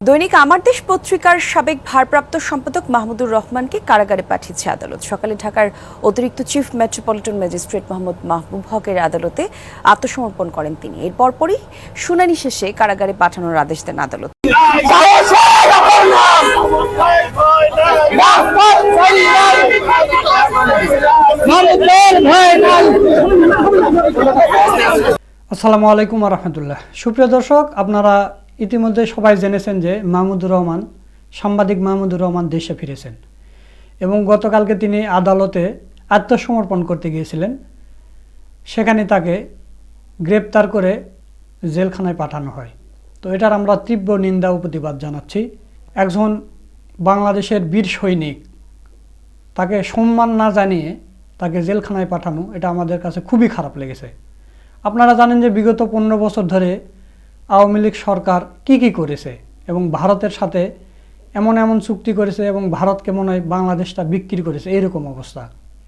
দৈনিক আমার দেশ পত্রিকার সাবেক ভারপ্রাপ্ত সম্পাদক মাহমুদুর রহমানকে কারাগারে পাঠিয়েছে আদালত। সকালে ঢাকার অতিরিক্ত chief metropolitan magistrate Mohammad Mahbub হকের আদালতে আত্মসমর্পণ করেন তিনি। এর পরপরই শুনানি শেষে কারাগারে পাঠানোর আদেশ দেন আদালত। আসসালামু আলাইকুম রহমতুল্লাহ। সুপ্রিয় দর্শক, আপনারা ইতিমধ্যে সবাই জেনেছেন যে মাহমুদুর রহমান, সাংবাদিক মাহমুদুর রহমান দেশে ফিরেছেন এবং গতকালকে তিনি আদালতে আত্মসমর্পণ করতে গিয়েছিলেন। সেখানে তাকে গ্রেপ্তার করে জেলখানায় পাঠানো হয়। তো এটার আমরা তীব্র নিন্দা ও প্রতিবাদ জানাচ্ছি। একজন বাংলাদেশের বীর সৈনিক, তাকে সম্মান না জানিয়ে তাকে জেলখানায় পাঠানো, এটা আমাদের কাছে খুবই খারাপ লেগেছে। আপনারা জানেন যে বিগত পনেরো বছর ধরে আওয়ামী লীগ সরকার কি কি করেছে এবং ভারতের সাথে এমন এমন চুক্তি করেছে এবং ভারতকে মনে হয়, বাংলাদেশটা বিক্রি করেছে, এরকম অবস্থা।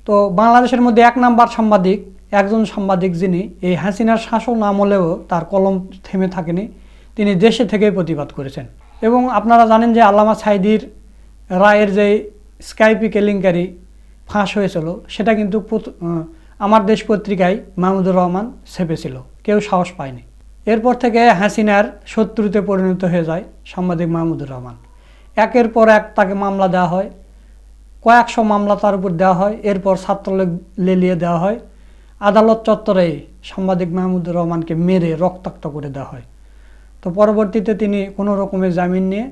তো বাংলাদেশের মধ্যে এক নাম্বার সাংবাদিক, একজন সাংবাদিক যিনি, এই হাসিনার শাসন আমলেও তার কলম থেমে থাকেনি, তিনি দেশে থেকেই প্রতিবাদ করেছেন। এবং আপনারা জানেন যে আল্লামা সাইদির রায়ের যে স্কাইপি কেলেঙ্কারি ফাঁস হয়েছিল, সেটা কিন্তু আমার দেশ পত্রিকায় মাহমুদুর রহমান ছেপেছিল, কেউ সাহস পায়নি। এরপর থেকে হাসিনার শত্রুতে পরিণত হয়ে যায় সাংবাদিক মাহমুদুর রহমান। একের পর এক তাকে মামলা দেওয়া হয়, কয়েকশো মামলা তার উপর দেওয়া হয়, এরপর ছাত্রলীগ লেলিয়ে দেওয়া হয়। আদালত চত্বরে সাংবাদিক মাহমুদুর রহমানকে মেরে রক্তাক্ত করে দেওয়া হয়। তো পরবর্তীতে তিনি কোনো রকমের জামিন নিয়ে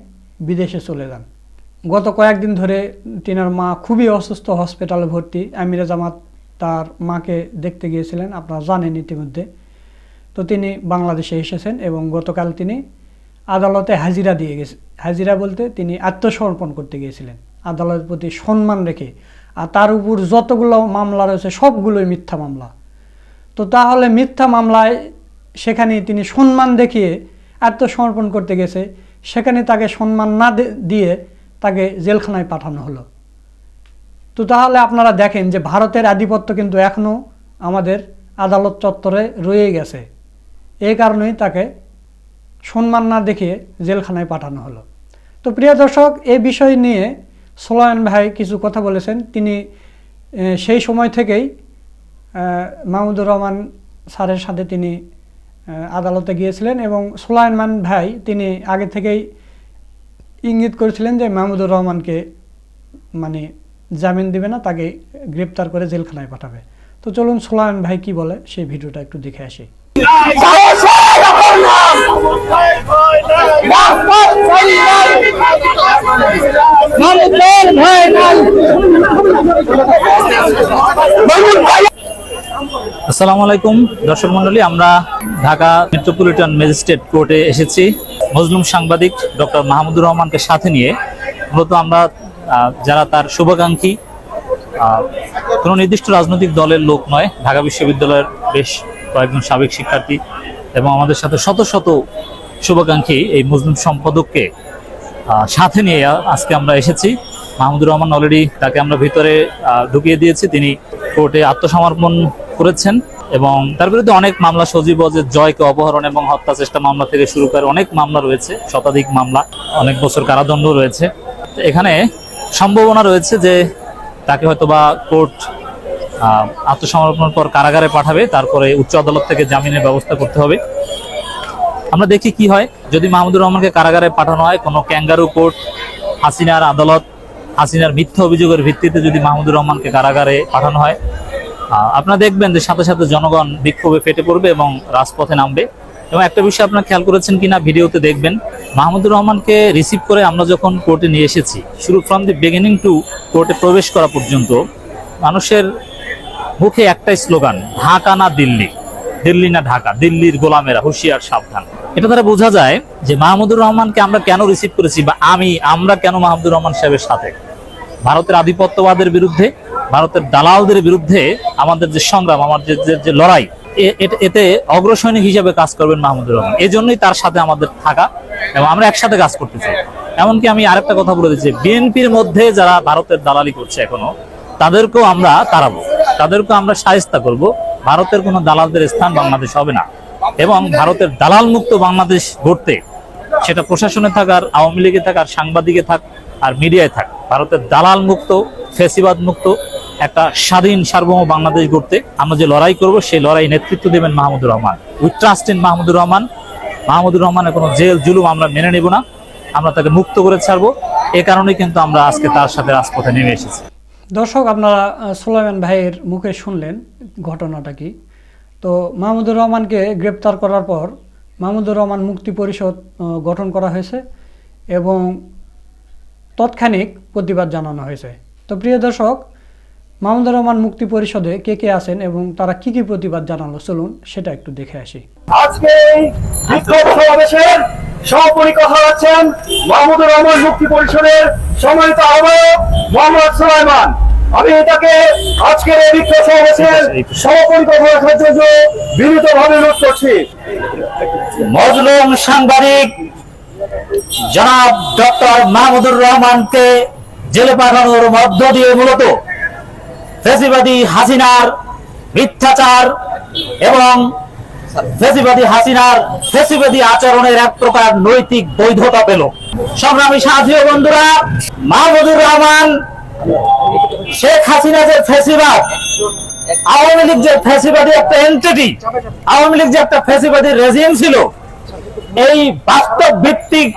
বিদেশে চলে যান। গত কয়েকদিন ধরে তিনার মা খুবই অসুস্থ হসপিটালে ভর্তি। আমিরা জামাত তার মাকে দেখতে গিয়েছিলেন, আপনারা জানেন ইতিমধ্যে। তো তিনি বাংলাদেশে এসেছেন এবং গতকাল তিনি আদালতে হাজিরা দিয়ে গেছে। হাজিরা বলতে তিনি আত্মসমর্পণ করতে গিয়েছিলেন। আদালতের প্রতি সম্মান রেখে। আর তার উপর যতগুলো মামলা রয়েছে, সবগুলোই মিথ্যা মামলা। তো তাহলে মিথ্যা মামলায় সেখানে তিনি সম্মান দেখিয়ে আত্মসমর্পণ করতে গেছে। সেখানে তাকে সম্মান না দিয়ে তাকে জেলখানায় পাঠানো হলো। তো তাহলে আপনারা দেখেন যে ভারতের আধিপত্য কিন্তু এখনও আমাদের আদালত চত্বরে রয়ে গেছে। এই কারণেই তাকে সম্মান না দেখিয়ে জেলখানায় পাঠানো হলো। তো প্রিয় দর্শক এই বিষয় নিয়ে সোলায়ন ভাই কিছু কথা বলেছেন। তিনি সেই সময় থেকেই মাহমুদুর রহমান স্যারের সাথে তিনি আদালতে গিয়েছিলেন এবং সোলায়মান ভাই তিনি আগে থেকেই ইঙ্গিত করেছিলেন যে মাহমুদুর রহমানকে মানে জামিন দেবে না, তাকে গ্রেপ্তার করে জেলখানায় পাঠাবে। তো চলুন সোলায়ন ভাই কি বলে, সেই ভিডিওটা একটু দেখে আসি। আসসালামু আলাইকুম, দর্শক মন্ডলী আমরা ঢাকা মেট্রোপলিটন ম্যাজিস্ট্রেট কোর্টে এসেছি। মজলুম সাংবাদিক ডক্টর মাহমুদুর রহমানকে সাথে নিয়ে। মূলত আমরা যারা তার শুভাকাঙ্ক্ষী কোনো নির্দিষ্ট রাজনৈতিক দলের লোক নয়, ঢাকা বিশ্ববিদ্যালয়ের বেশ কয়েকজন সাবেক শিক্ষার্থী এবং আমাদের সাথে শত শত শুভাকাঙ্ক্ষী এই মুসলিম সম্পাদককে সাথে নিয়ে আজকে আমরা এসেছি। মাহমুদুর রহমান অলরেডি তাকে আমরা ভিতরে ঢুকিয়ে দিয়েছি। তিনি কোর্টে আত্মসমর্পণ করেছেন এবং তার বিরুদ্ধে অনেক মামলা, সজীব যে জয়কে অপহরণ এবং হত্যা চেষ্টা মামলা থেকে শুরু করে অনেক মামলা রয়েছে, শতাধিক মামলা, অনেক বছর কারাদণ্ড রয়েছে। এখানে সম্ভাবনা রয়েছে যে তাকে হয়তোবা কোর্ট আত্মসমর্পণ পর কারাগারে পাঠাবে, তারপরে উচ্চ আদালত থেকে জামিনের ব্যবস্থা করতে হবে। আমরা দেখি কি হয়। যদি মাহমুদুর রহমানকে কারাগারে পাঠানো হয়, কোনো ক্যাঙ্গারু কোর্ট, হাসিনার আদালত, হাসিনার মিথ্যা অভিযোগের ভিত্তিতে যদি মাহমুদুর রহমানকে কারাগারে পাঠানো হয় আপনারা দেখবেন যে সাথে সাথে জনগণ বিক্ষোভে ফেটে পড়বে এবং রাজপথে নামবে। এবং একটা বিষয় আপনারা খেয়াল করেছেন কিনা, ভিডিওতে দেখবেন, মাহমুদুর রহমানকে রিসিভ করে আমরা যখন কোর্টে নিয়ে এসেছি, শুরু ফ্রম দি বিগিনিং টু কোর্টে প্রবেশ করা পর্যন্ত, মানুষের মুখে একটাই স্লোগান, ঢাকা না দিল্লি? দিল্লি না ঢাকা? দিল্লির গোলামেরা, হুঁশিয়ার, সাবধান। এটা দ্বারা বোঝা যায় যে মাহমুদুর রহমানকে আমরা কেন রিসিভ করেছি বা আমি, আমরা কেন মাহমুদুর রহমান সাহেবের সাথে? ভারতের আধিপত্যবাদের বিরুদ্ধে, ভারতের দালালদের বিরুদ্ধে আমাদের যে সংগ্রাম, আমার যে লড়াই এতে অগ্রসৈনিক হিসাবে কাজ করবেন মাহমুদুর রহমান। এই জন্যই তার সাথে আমাদের থাকা এবং আমরা একসাথে কাজ করতে চাই। এমনকি আমি আরেকটা কথা বলে দিচ্ছি, বিএনপির মধ্যে যারা ভারতের দালালি করছে এখনও, তাদেরকেও আমরা তাড়াবো। তাদেরকেও আমরা সাহেস্তা করব। ভারতের কোনো দালালদের স্থান বাংলাদেশ হবে না। এবং ভারতের দালাল মুক্ত বাংলাদেশ গড়তে সেটা প্রশাসনে থাক আর আওয়ামী লীগে থাক আর সাংবাদিকে থাক আর মিডিয়ায় থাক, ভারতের দালাল মুক্ত ফেসিবাদ মুক্ত একটা স্বাধীন, সার্বভৌম বাংলাদেশ গড়তে আমরা যে লড়াই করব, সেই লড়াই নেতৃত্ব দেবেন Mahmudur Rahman. We trust in Mahmudur Rahman. Mahmudur রহমানের কোনো জেল, জুলুম আমরা মেনে নেব না। আমরা তাকে মুক্ত করে ছাড়বো। এ কারণেই কিন্তু আমরা আজকে তার সাথে রাজপথে নেমে এসেছি। দর্শক, আপনারা সুলাইমান ভাইয়ের মুখে শুনলেন ঘটনাটা কি। তো মাহমুদুর রহমানকে গ্রেপ্তার করার পর মাহমুদুর রহমান মুক্তি পরিষদ গঠন করা হয়েছে এবং তৎক্ষণিক প্রতিবাদ জানানো হয়েছে। তো প্রিয় দর্শক, মাহমুদুর রহমান মুক্তি পরিষদে কে কে আছেন এবং তারা কি কি প্রতিবাদ জানালো? চলুন সেটা একটু দেখে আসি। আজকে সভাপতি কথা হচ্ছেন মাহমুদুর রহমান মুক্তি পরিষদের সম্মানিত আহ্বায়ক মোহাম্মদ সুলাইমান। আমি এটাকে আজকের এই বিক্ষোভ সমাবেশের কথা রাখার জন্য বিনীতভাবে অনুরোধ করছি। মজলুম সাংবাদিক জনাব ডক্টর মাহমুদুর রহমানকে জেলে পাঠানোর মধ্য দিয়ে মূলত ফেসিবাদী হাসিনার মিথ্যাচার এবং ফেসিবাদী হাসিনার ফেসিবাদী আচরণের এক প্রকার নৈতিক বৈধতা পেল। সংগ্রামী সাথী বন্ধুরা মাহমুদুর রহমান শেখ হাসিনা যে ফেসিবাদ আওয়ামী লীগ যে ফেসিবাদী একটা এন্টিটি আওয়ামী লীগ যে একটা ফেসিবাদী রেজিম ছিল এই বাস্তব ভিত্তিক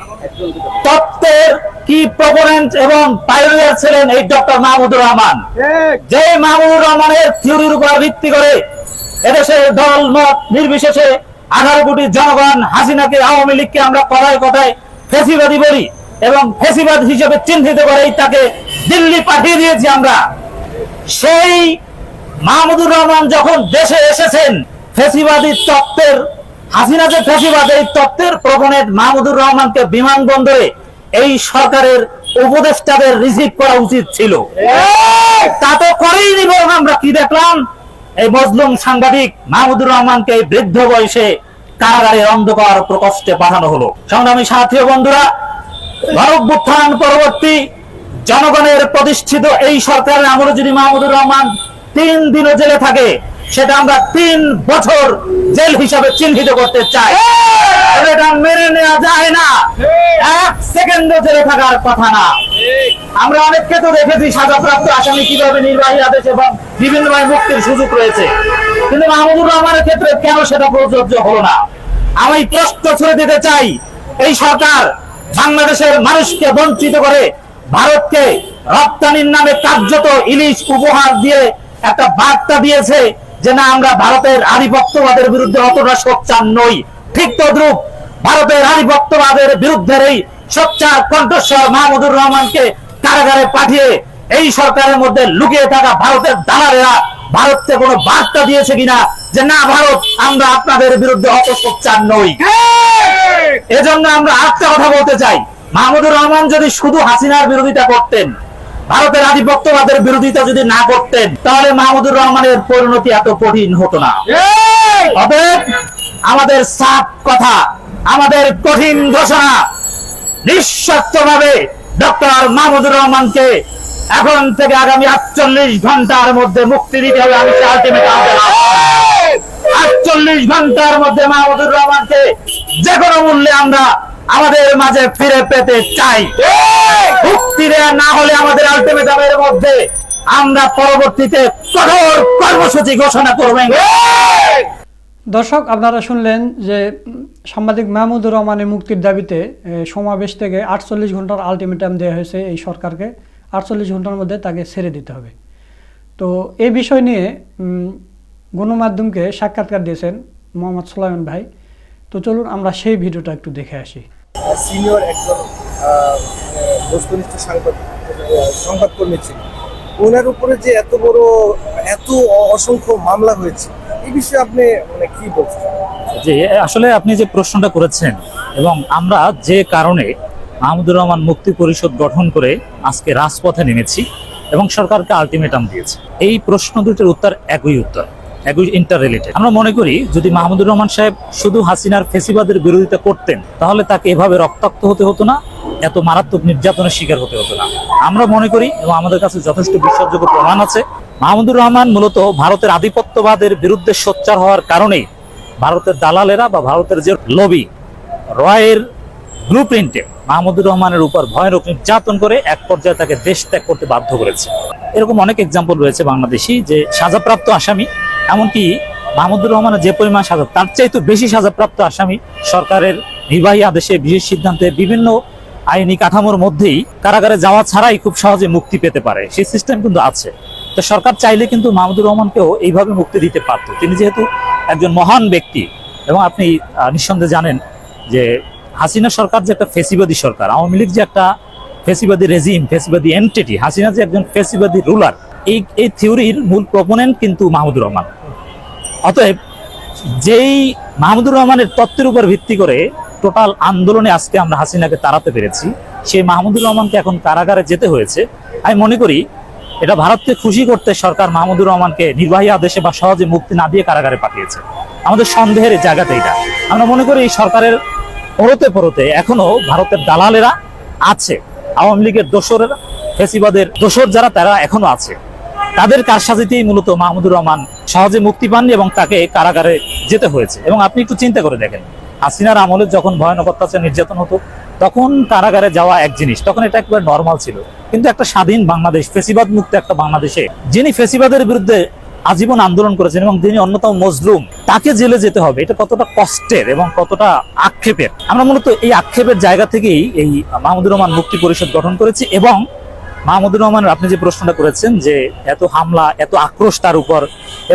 তত্ত্বের কি প্রপোনেন্ট এবং পাইনিয়ার ছিলেন এই ডক্টর মাহমুদুর রহমান? যে মাহমুদুর রহমানের থিওরির উপর ভিত্তি করে এদেশের দল মত নির্বিশেষে আঠারো কোটি জনগণ হাসিনাকে আওয়ামী লীগকে আমরা কথায় কথায় ফেসিবাদী বলি এবং ফেসিবাদ হিসেবে চিহ্নিত করেই তাকে দিল্লি পাঠিয়ে দিয়েছি আমরা। সেই মাহমুদুর রহমান যখন দেশে এসেছেন ফেসিবাদী তত্ত্বের হাসিনা যে ফেসিবাদ এই তত্ত্বের প্রবণের মাহমুদুর রহমানকে বিমানবন্দরে এই সরকারের উপদেষ্টাদের রিসিভ করা উচিত ছিল। তা তো করেই নি বরং আমরা কি দেখলাম? এই মজলুম সাংবাদিক মাহমুদুর রহমানকে বৃদ্ধ বয়সে কারাগারের অন্ধকার প্রকোষ্ঠে পাঠানো হলো। সংগ্রামী সাথী বন্ধুরা গণভ্যুত্থান পরবর্তী জনগণের প্রতিষ্ঠিত এই সরকারের আমলে যদি মাহমুদুর রহমান তিন দিনও জেলে থাকে। সেটা আমরা তিন বছর জেল হিসাবে চিহ্নিত করতে চাই। এটা মেনে নেওয়া যায় না। এক সেকেন্ড জেলে থাকার কথা না। আমরা অনেককে তো দেখেছি সাজাপ্রাপ্ত আসামি কীভাবে নির্বাহী আদেশ এবং বিভিন্নভাবে মুক্তির সুযোগ রয়েছে। কিন্তু মাহমুদুর রহমানের ক্ষেত্রে কেন সেটা প্রযোজ্য হলো না? আমি প্রশ্ন ছুড়ে দিতে চাই এই সরকার বাংলাদেশের মানুষকে বঞ্চিত করে ভারতকে রপ্তানির নামে কার্যত ইলিশ উপহার দিয়ে একটা বার্তা দিয়েছে যে না আমরা ভারতের আধিপত্যবাদের বিরুদ্ধে অতটা সোচ্চার নই। ঠিক তদ্রুপ ভারতের আধিপত্যবাদের বিরুদ্ধে এই সোচ্চার কণ্ঠস্বর মাহমুদুর রহমানকে কারাগারে পাঠিয়ে এই সরকারের মধ্যে লুকিয়ে থাকা ভারতের দালালেরা ভারতকে কোনো বার্তা দিয়েছে কিনা যে না ভারত আমরা আপনাদের বিরুদ্ধে অত সোচ্চার নই। এজন্য আমরা আরেকটা কথা বলতে চাই। মাহমুদুর রহমান যদি শুধু হাসিনার বিরোধিতা করতেন ভারতের আধিপত্যবাদের বিরোধিতা যদি না করতেন তাহলে মাহমুদুর রহমানের পরিণতি এত কঠিন হতো না। অতএব আমাদের সাফ কথা আমাদের কঠিন ঘোষণা নিঃস্বার্থভাবে ডক্টর মাহমুদুর রহমানকে এখন থেকে আগামী আটচল্লিশ ঘণ্টার মধ্যে মুক্তি দিতে হবে আমি আটচল্লিশ ঘণ্টার মধ্যে মাহমুদুর রহমানকে যে কোনো মূল্যে আমরা আমাদের মাঝে ফিরে পেতে চাই। মুক্তি দেয়া না হলে আমাদের আলটিমেটামের মধ্যে আমরা পরবর্তীতে কঠোর কর্মসূচি ঘোষণা করবেন দর্শক আপনারা শুনলেন যে সাংবাদিক মাহমুদুর রহমানের মুক্তির দাবিতে সমাবেশ থেকে আটচল্লিশ ঘণ্টার আলটিমেটাম দেওয়া হয়েছে এই সরকারকে। আটচল্লিশ ঘণ্টার মধ্যে তাকে ছেড়ে দিতে হবে। তো এই বিষয় নিয়ে উম, গণমাধ্যমকে সাক্ষাৎকার দিয়েছেন মোহাম্মদ সোলাইমান ভাই। তো চলুন আমরা সেই ভিডিওটা একটু দেখে আসি। সিনিয়র একজন বস্তুনিষ্ঠ সাংবাদ সংবাদকর্মী ছিলেন ওনার উপরে যে এত বড়, এত অসংখ্য মামলা হয়েছে, এই বিষয়ে আপনি মানে কি বলছেন? যে আসলে আপনি যে প্রশ্নটা করেছেন এবং আমরা যে কারণে মাহমুদুর রহমান মুক্তি পরিষদ গঠন করে আজকে রাজপথে নেমেছি এবং সরকারকে আলটিমেটাম দিয়েছে, এই প্রশ্ন দুটির উত্তর একই উত্তর। একই ইন্টার রিলেটেড আমরা মনে করি, যদি মাহমুদুর রহমান সাহেব শুধু হাসিনার ফেসিবাদের বিরোধিতা করতেন, তাহলে তাকে এভাবে রক্তাক্ত হতে হতো না, এত মারাত্মক নির্যাতনের শিকার হতে হতো না। আমরা মনে করি, এবং আমাদের কাছে যথেষ্ট বিশ্বাসযোগ্য প্রমাণ আছে, মাহমুদুর রহমান মূলত ভারতের আধিপত্যবাদের বিরুদ্ধে সোচ্চার হওয়ার কারণেই ভারতের দালালেরা বা ভারতের যে লবি রয়ের ব্লু প্রিন্টে মাহমুদুর রহমানের উপর ভয়ানক নির্যাতন করে এক পর্যায়ে তাকে দেশ ত্যাগ করতে বাধ্য করেছে। এরকম অনেক এক্সাম্পল রয়েছে বাংলাদেশি, যে সাজাপ্রাপ্ত আসামি এমনকি মাহমুদুর রহমানের যে পরিমাণ সাজা, তার চাইতে বেশি সাজাপ্রাপ্ত আসামি সরকারের নির্বাহী আদেশে বিশেষ সিদ্ধান্তে বিভিন্ন আইনি কাঠামোর মধ্যেই কারাগারে যাওয়া ছাড়াই খুব সহজে মুক্তি পেতে পারে। সেই সিস্টেম কিন্তু আছে। তো সরকার চাইলে কিন্তু মাহমুদুর রহমানকেও এইভাবে মুক্তি দিতে পারত। তিনি যেহেতু একজন মহান ব্যক্তি এবং আপনি নিঃসন্দেহে জানেন যে হাসিনা সরকার যে একটা ফেসিবাদী সরকার, আওয়ামী লীগ যে একটা ফেসিবাদী রেজিম ফেসিবাদী এন্টিটি হাসিনা যে একজন ফেসিবাদী রুলার এই এই থিওরির মূল প্রপোনেন্ট কিন্তু মাহমুদুর রহমান। অতএব যেই মাহমুদুর রহমানের তত্ত্বের উপর ভিত্তি করে টোটাল আন্দোলনে আজকে আমরা হাসিনাকে তাড়াতে পেরেছি, সেই মাহমুদুর রহমানকে এখন কারাগারে যেতে হয়েছে। আমি মনে করি এটা ভারতকে খুশি করতে সরকার মাহমুদুর রহমানকে নির্বাহী আদেশে বা সহজে মুক্তি না দিয়ে কারাগারে পাঠিয়েছে। আমাদের সন্দেহের জায়গাতে এটা। আমরা মনে করি এই সরকারের পরতে পরতে এখনও ভারতের দালালেরা আছে, আওয়ামী লীগের দোসরেরা, ফেসিবাদের দোসর যারা, তারা এখনও আছে। তাদের কারসাজিতেই মূলত মাহমুদুর রহমান সহজে মুক্তি পাননি এবং তাকে কারাগারে যেতে হয়েছে। এবং আপনি একটু চিন্তা করে দেখেন, হাসিনার আমলে যখন ভয়ানক অত্যাচার নির্যাতন হতো, তখন কারাগারে যাওয়া এক জিনিস, তখন এটা একবার নর্মাল ছিল। কিন্তু একটা স্বাধীন বাংলাদেশ ফেসিবাদ মুক্ত একটা বাংলাদেশে, যিনি ফেসিবাদের বিরুদ্ধে আজীবন আন্দোলন করেছেন এবং যিনি অন্যতম মজলুম, তাকে জেলে যেতে হবে, এটা কতটা কষ্টের এবং কতটা আক্ষেপের। আমরা মূলত এই আক্ষেপের জায়গা থেকেই এই মাহমুদুর রহমান মুক্তি পরিষদ গঠন করেছি এবং মাহমুদুর রহমানের আপনি যে প্রশ্নটা করেছেন যে এত হামলা, এত আক্রোশ তার উপর,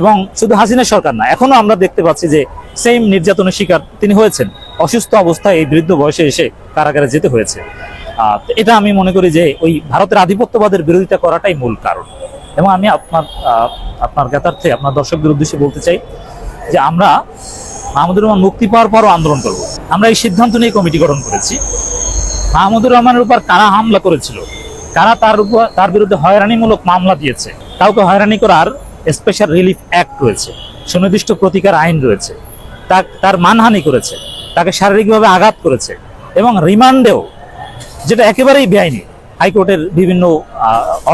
এবং শুধু হাসিনা সরকার না, এখনও আমরা দেখতে পাচ্ছি যে সেম নির্যাতনের শিকার তিনি হয়েছেন। অসুস্থ অবস্থায় এই বৃদ্ধ বয়সে এসে কারাগারে যেতে হয়েছে। এটা আমি মনে করি যে ওই ভারতের আধিপত্যবাদের বিরোধিতা করাটাই মূল কারণ। এবং আমি আপনার আপনার জ্ঞাতার্থে, আপনার দর্শকদের উদ্দেশ্যে বলতে চাই যে আমরা মাহমুদুর রহমান মুক্তি পাওয়ার পরও আন্দোলন করব। আমরা এই সিদ্ধান্ত নিয়ে কমিটি গঠন করেছি। মাহমুদুর রহমানের উপর কারা হামলা করেছিল? কারা তার উপর তার বিরুদ্ধে হয়রানিমূলক মামলা দিয়েছে, কাউকে হয়রানি করার স্পেশাল রিলিফ অ্যাক্ট রয়েছে, সুনির্দিষ্ট প্রতিকার আইন রয়েছে তার মানহানি করেছে, তাকে শারীরিকভাবে আঘাত করেছে এবং রিমান্ডেও যেটা একেবারেই বেআইনি, হাইকোর্টের বিভিন্ন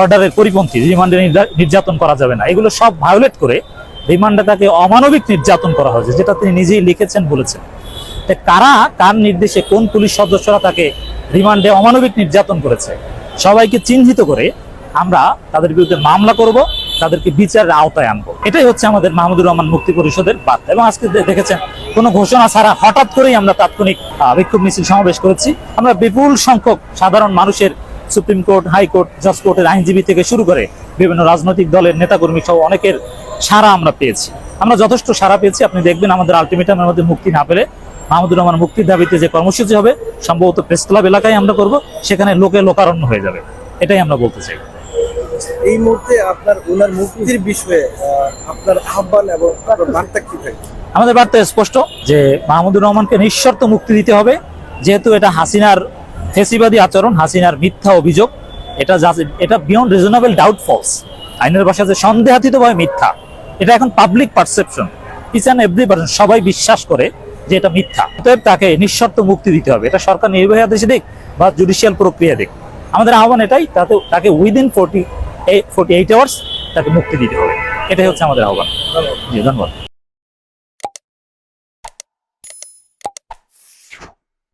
অর্ডারের পরিপন্থী রিমান্ডে নির্যাতন করা যাবে না। এগুলো সব ভায়োলেট করে রিমান্ডে তাকে অমানবিক নির্যাতন করা হয়েছে, যেটা তিনি নিজেই লিখেছেন, বলেছেন। কারা, কার নির্দেশে কোন পুলিশ সদস্যরা তাকে রিমান্ডে অমানবিক নির্যাতন করেছে? সবাইকে চিহ্নিত করে আমরা তাদের বিরুদ্ধে মামলা করব, তাদেরকে বিচারের আওতায় আনব। এটাই হচ্ছে আমাদের মাহমুদুর রহমান মুক্তি পরিষদের বার্তা। এবং আজকে দেখেছেন, কোনো ঘোষণা ছাড়া হঠাৎ করেই আমরা তাৎক্ষণিক বিক্ষোভ মিছিল সমাবেশ করেছি। আমরা বিপুল সংখ্যক সাধারণ মানুষের সুপ্রিম কোর্ট হাইকোর্ট জাজ কোর্টের আইনজীবী থেকে শুরু করে বিভিন্ন রাজনৈতিক দলের নেতাকর্মী সহ অনেকের সারা আমরা পেয়েছি। আমরা যথেষ্ট সারা পেয়েছি। আপনি দেখবেন আমাদের আলটিমেটামের মধ্যে মুক্তি না পেলে মাহমুদুর রহমান মুক্তির দাবিতে যে কর্মসূচি হবে সম্ভবত প্রেস ক্লাব এলাকায় আমরা করব সেখানে লোকে লোকারণ্য হয়ে যাবে। এটাই আমরা বলতে চাই। এই মুহূর্তে আপনার ওনার মুক্তির বিষয়ে আপনার আহ্বান এবং আপনার বার্তা কি থাকে? আমাদের বার্তা স্পষ্ট যে মাহমুদুর রহমানকে নিঃশর্ত মুক্তি দিতে হবে। যেহেতু এটা হাসিনার ফেসিবাদী আচরণ হাসিনার মিথ্যা অভিযোগ এটা যা- এটা বিয়ন্ড রিজনেবল ডাউট ফলস আইনের ভাষা যে সন্দেহাতীতভাবে মিথ্যা এটা এখন public perception each and every person সবাই বিশ্বাস করে যে এটা মিথ্যা। অতএব তাকে নিঃশর্ত মুক্তি দিতে হবে। এটা সরকার নির্বাহী আদেশে দিক বা জুডিশিয়াল প্রক্রিয়া দিক। আমাদের আহ্বান এটাই, তাতে তাকে within forty forty eight hours তাকে মুক্তি দিতে হবে। এটাই হচ্ছে আমাদের আহ্বান। ধন্যবাদ।